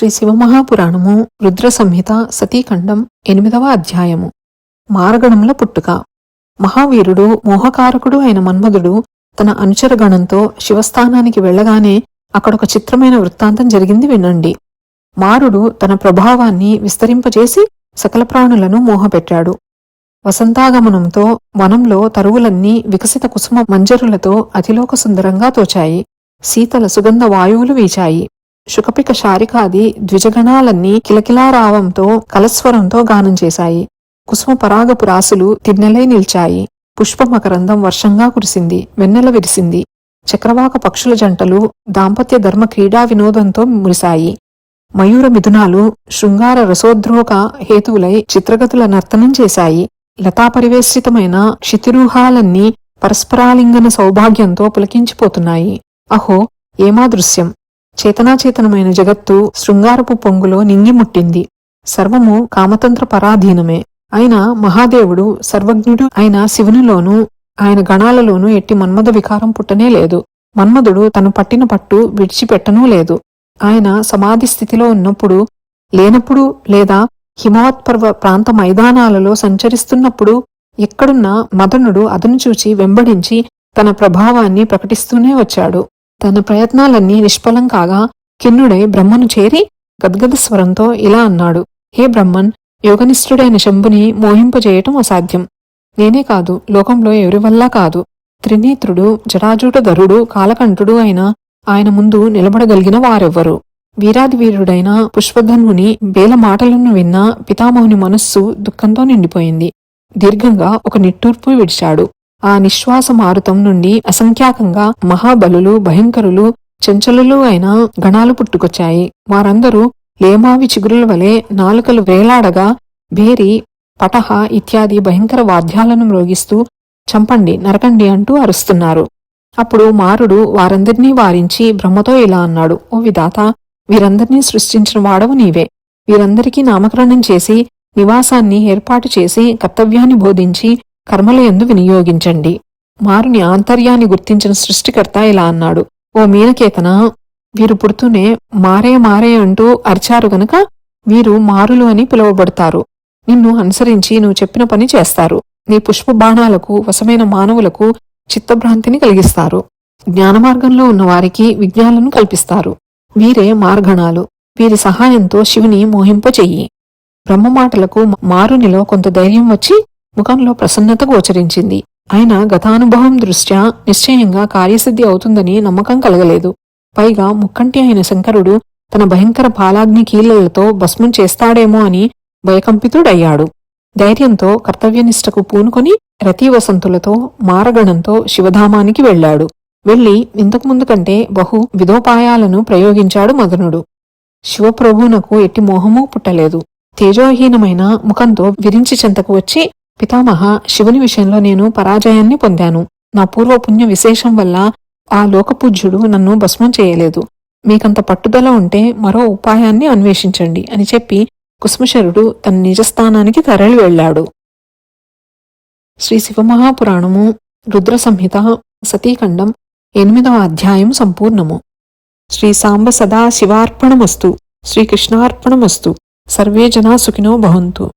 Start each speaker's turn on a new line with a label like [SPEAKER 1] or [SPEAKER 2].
[SPEAKER 1] శ్రీ శివమహాపురాణము రుద్ర సంహిత సతీఖండం ఎనిమిదవ అధ్యాయము. మారగణముల పుట్టుక. మహావీరుడు మోహకారకుడు అయిన మన్మధుడు తన అనుచరగణంతో శివస్థానానికి వెళ్ళగానే అక్కడొక చిత్రమైన వృత్తాంతం జరిగింది వినండి. మారుడు తన ప్రభావాన్ని విస్తరింపజేసి సకల ప్రాణులను మోహపెట్టాడు. వసంతాగమనంతో వనంలో తరువులన్నీ వికసిత కుసుమ మంజరులతో అతిలోక సుందరంగా తోచాయి. శీతల సుగంధ వాయువులు వీచాయి. శుకపిక శారికాది ద్విజగణాలన్నీ కిలకిలారావంతో కలస్వరంతో గానం చేశాయి. కుసుమ పరాగపు రాసులు తిన్నెలై నిల్చాయి. పుష్పమకరందం వర్షంగా కురిసింది వెన్నెల విరిసింది. చక్రవాక పక్షుల జంటలు దాంపత్య ధర్మ క్రీడా వినోదంతో మురిశాయి. మయూర మిథునాలు శృంగార రసోద్రోక హేతువులై చిత్రగతుల నర్తనం చేశాయి. లతాపరివేష్టితమైన క్షితిరూహాలన్నీ పరస్పరాలింగన సౌభాగ్యంతో పులకించిపోతున్నాయి. అహో ఏమా దృశ్యం చేతనాచేతనమైన జగత్తు శృంగారపు పొంగులో నింగిముట్టింది సర్వము కామతంత్ర పరాధీనమే. ఆయన మహాదేవుడు సర్వజ్ఞుడు అయిన శివునిలోనూ ఆయన గణాలలోనూ ఎట్టి మన్మద వికారం పుట్టనే లేదు. మన్మధుడు తను పట్టిన పట్టు విడిచిపెట్టనూ లేదు. ఆయన సమాధి స్థితిలో ఉన్నప్పుడు లేనప్పుడు లేదా హిమవత్పర్వ ప్రాంత మైదానాలలో సంచరిస్తున్నప్పుడు ఎక్కడున్న మదనుడు అదను చూచి వెంబడించి తన ప్రభావాన్ని ప్రకటిస్తూనే వచ్చాడు. తన ప్రయత్నాలన్నీ నిష్ఫలం కాగా కిన్నుడై బ్రహ్మను చేరి గద్గద స్వరంతో ఇలా అన్నాడు హే బ్రహ్మన్ యోగనిష్ఠుడైన శంభుని మోహింపజేయటం అసాధ్యం. నేనే కాదు లోకంలో ఎవరి వల్లా కాదు. త్రినేత్రుడు జటాజూటధరుడు కాలకంఠుడు అయిన ఆయన ముందు నిలబడగలిగిన వారెవ్వరు. వీరాదివీరుడైన పుష్పధన్వుని పుష్పధన్ముని వేల మాటలను విన్న పితామహుని మనస్సు దుఃఖంతో నిండిపోయింది. దీర్ఘంగా ఒక నిట్టూర్పు విడిచాడు. ఆ నిశ్వాస మారుతం నుండి అసంఖ్యాకంగా మహాబలులు భయంకరులు చెంచలులు అయిన గణాలు పుట్టుకొచ్చాయి. వారందరూ లేమావి చిగురుల వలె నాలుకలు వేలాడగా భేరి పటహ ఇత్యాది భయంకర వాద్యాలను మ్రోగిస్తూ చంపండి నరకండి అంటూ అరుస్తున్నారు. అప్పుడు మారుడు వారందరినీ వారించి బ్రహ్మతో ఇలా అన్నాడు ఓ విధాత వీరందరినీ సృష్టించిన వాడవు నీవే. వీరందరికీ నామకరణం చేసి నివాసాన్ని ఏర్పాటు చేసి కర్తవ్యాన్ని బోధించి కర్మలయందు వినియోగించండి. మారుని ఆంతర్యాన్ని గుర్తించిన సృష్టికర్త ఇలా అన్నాడు. ఓ మీనకేతన వీరు పుడుతూనే మారే మారే అంటూ అరిచారు గనక వీరు మారులు అని పిలువబడతారు. నిన్ను అనుసరించి నువ్వు చెప్పిన పని చేస్తారు. నీ పుష్ప బాణాలకు వశమైన మానవులకు చిత్తభ్రాంతిని కలిగిస్తారు. జ్ఞానమార్గంలో ఉన్నవారికి విజ్ఞాలను కల్పిస్తారు. వీరే మార్గణాలు. వీరి సహాయంతో శివుని మోహింపచెయ్యి బ్రహ్మ మాటలకు మారునిలో కొంత ధైర్యం వచ్చి ముఖంలో ప్రసన్నత గోచరించింది. ఆయన గతానుభవం దృష్ట్యా నిశ్చయంగా కార్యసిద్ధి అవుతుందని నమ్మకం కలగలేదు. పైగా ముక్కంటి అయిన శంకరుడు తన భయంకర పాలాగ్ని కీలలతో భస్మం చేస్తాడేమో అని భయకంపితుడయ్యాడు. ధైర్యంతో కర్తవ్యనిష్టకు పూనుకొని రతీవసంతులతో మారగణంతో శివధామానికి వెళ్ళాడు. వెళ్ళి ఇంతకుముందు కంటే బహు విధోపాయాలను ప్రయోగించాడు మదనుడు. శివప్రభువునకు ఎట్టి మోహమూ పుట్టలేదు. తేజోహీనమైన ముఖంతో విరించి చెంతకు వచ్చి పితామహ శివుని విషయంలో నేను పరాజయాన్ని పొందాను. నా పూర్వపుణ్య విశేషం వల్ల ఆ లోకపూజ్యుడు నన్ను భస్మం చేయలేదు. మీకంత పట్టుదల ఉంటే మరో ఉపాయాన్ని అన్వేషించండి అని చెప్పి కుసుమశరుడు తన నిజస్థానానికి తరలి వెళ్ళాడు. శ్రీ శివమహాపురాణము రుద్ర సంహిత సతీఖండం ఎనిమిదవ అధ్యాయం సంపూర్ణము. శ్రీ సాంబ సదా శివార్పణమస్తు శ్రీకృష్ణార్పణమస్తు సర్వే జనా సుఖినో భవంతు.